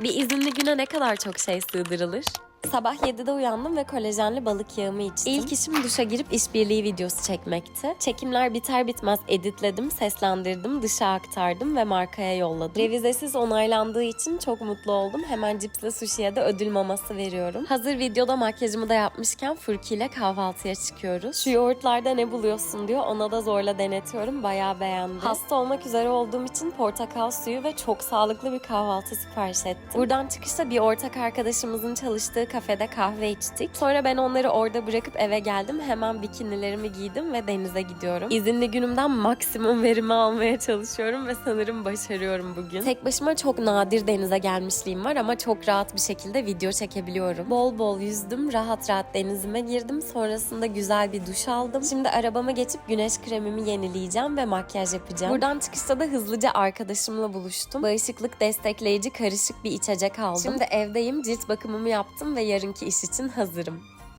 Bir izinli güne ne kadar çok şey sığdırılır? Sabah 7'de uyandım ve kolajenli balık yağımı içtim. İlk işim duşa girip işbirliği videosu çekmekti. Çekimler biter bitmez editledim, seslendirdim, dışa aktardım ve markaya yolladım. Revizesiz onaylandığı için çok mutlu oldum. Hemen cipsle sushi'ye de ödül maması veriyorum. Hazır videoda makyajımı da yapmışken Furki ile kahvaltıya çıkıyoruz. Şu yoğurtlarda ne buluyorsun diyor. Ona da zorla denetiyorum. Bayağı beğendi. Hasta olmak üzere olduğum için portakal suyu ve çok sağlıklı bir kahvaltı sipariş ettim. Buradan çıkışta bir ortak arkadaşımızın çalıştığı kafede kahve içtik. Sonra ben onları orada bırakıp eve geldim. Hemen bikinilerimi giydim ve denize gidiyorum. İzinli günümden maksimum verimi almaya çalışıyorum ve sanırım başarıyorum bugün. Tek başıma çok nadir denize gelmişliğim var ama çok rahat bir şekilde video çekebiliyorum. Bol bol yüzdüm, rahat rahat denizime girdim. Sonrasında güzel bir duş aldım. Şimdi arabama geçip güneş kremimi yenileyeceğim ve makyaj yapacağım. Buradan çıkışta da hızlıca arkadaşımla buluştum. Bağışıklık destekleyici karışık bir içecek aldım. Şimdi evdeyim, cilt bakımımı yaptım ve yarınki iş için hazırım.